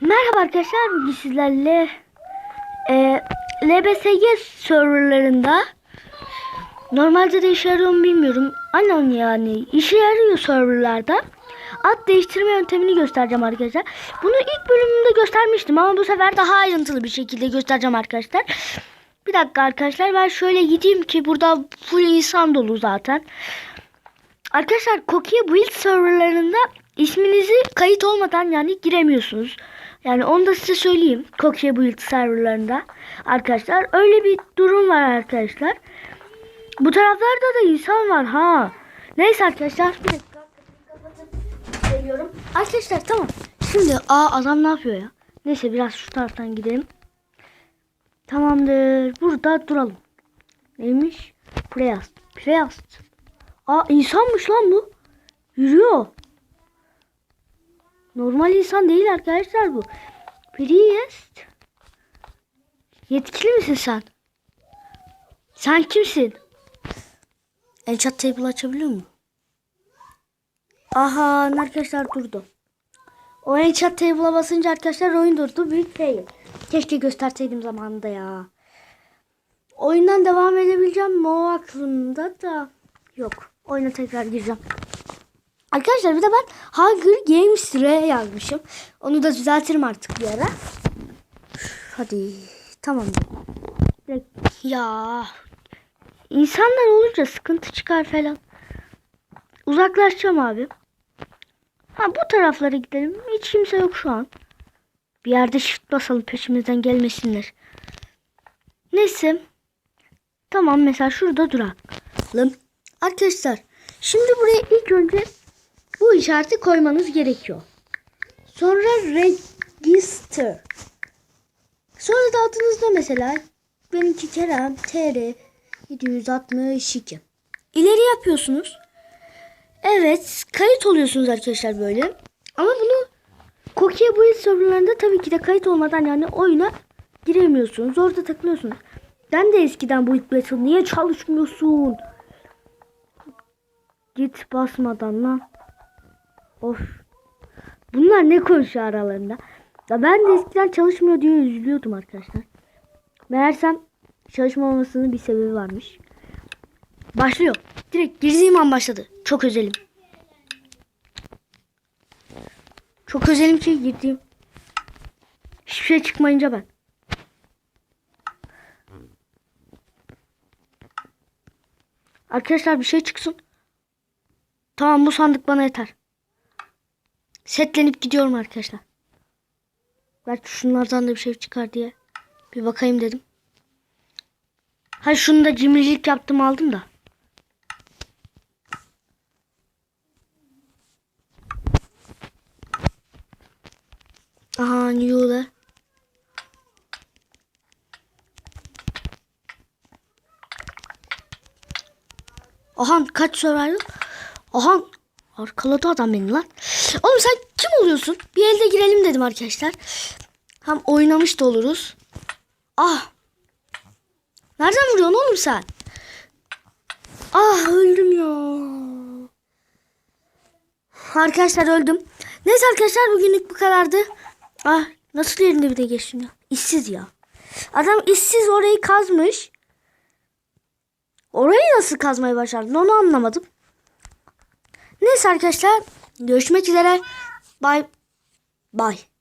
Merhaba arkadaşlar bugün sizlerle e, LBSG serverlarında normalde de işe yarıyor mu bilmiyorum. Anan yani işe yarıyor serverlarda. Ad değiştirme yöntemini göstereceğim arkadaşlar. Bunu ilk bölümümde göstermiştim ama bu sefer daha ayrıntılı bir şekilde göstereceğim arkadaşlar. Bir dakika arkadaşlar ben şöyle gideyim ki burada full insan dolu zaten. Arkadaşlar Cokie Build serverlarında isminizi kayıt olmadan yani giremiyorsunuz. Yani onu da size söyleyeyim. Cokie Build serverlarında arkadaşlar öyle bir durum var arkadaşlar. Bu taraflarda da insan var ha. Neyse arkadaşlar bir dakika. Geliyorum. Arkadaşlar tamam. Şimdi aa adam ne yapıyor ya? Neyse biraz şu taraftan gidelim. Tamamdır. Burada duralım. Neymiş? Preast. Preast. Aa insanmış lan bu. Yürüyor. Normal insan değil arkadaşlar bu. Priest. Yetkili misin sen? Sen kimsin? Enchant table açabiliyor mu? Aha arkadaşlar durdu. O enchant table'a basınca arkadaşlar oyun durdu. Büyük fail. Keşke gösterseydim zamanında ya. Oyundan devam edebileceğim mi o aklımda da yok. Oyuna tekrar gireceğim. Arkadaşlar bir de ben Hunger Games R yazmışım. Onu da düzeltirim artık bir ara. Hadi tamam. Ya insanlar olunca sıkıntı çıkar falan. Uzaklaşacağım abi. Ha bu taraflara gidelim. Hiç kimse yok şu an. Bir yerde shift basalım peşimizden gelmesinler. Neyse. Tamam mesela şurada duralım. Arkadaşlar şimdi buraya ilk önce bu işareti koymanız gerekiyor. Sonra register. Sonra da adınızda mesela benimki Kerem TR 762. İleri yapıyorsunuz. Evet kayıt oluyorsunuz arkadaşlar böyle. Ama bunu Cokie Build serverlarında tabii ki de kayıt olmadan yani oyuna giremiyorsunuz. Orada takılıyorsunuz. Ben de eskiden bu Battle niye çalışmıyorsun? Git basmadan lan. Of. Bunlar ne konuşuyor aralarında? Ya ben de eskiden çalışmıyor diye üzülüyordum arkadaşlar. Meğersem çalışmamasının bir sebebi varmış. Başlıyor. Direkt girdiğim an başladı. Çok özelim. Çok özelim ki girdiğim. Hiçbir şey çıkmayınca ben. Arkadaşlar bir şey çıksın. Tamam bu sandık bana yeter. Setlenip gidiyorum arkadaşlar. Belki şunlardan da bir şey çıkar diye. Bir bakayım dedim. Hayır şunu da cimrilik yaptım aldım da. Aha New'ler. Aha kaç survival? Aha arkaladı adam beni lan. Oğlum sen kim oluyorsun? Bir elde girelim dedim arkadaşlar. Hem oynamış da oluruz. Ah. Nereden vuruyorsun oğlum sen? Ah öldüm ya. Arkadaşlar öldüm. Neyse arkadaşlar bugünlük bu kadardı. Ah nasıl yerinde bir de geçtim ya. İşsiz ya. Adam işsiz orayı kazmış. Orayı nasıl kazmayı başardın onu anlamadım. Neyse arkadaşlar görüşmek üzere. Bye. Bye.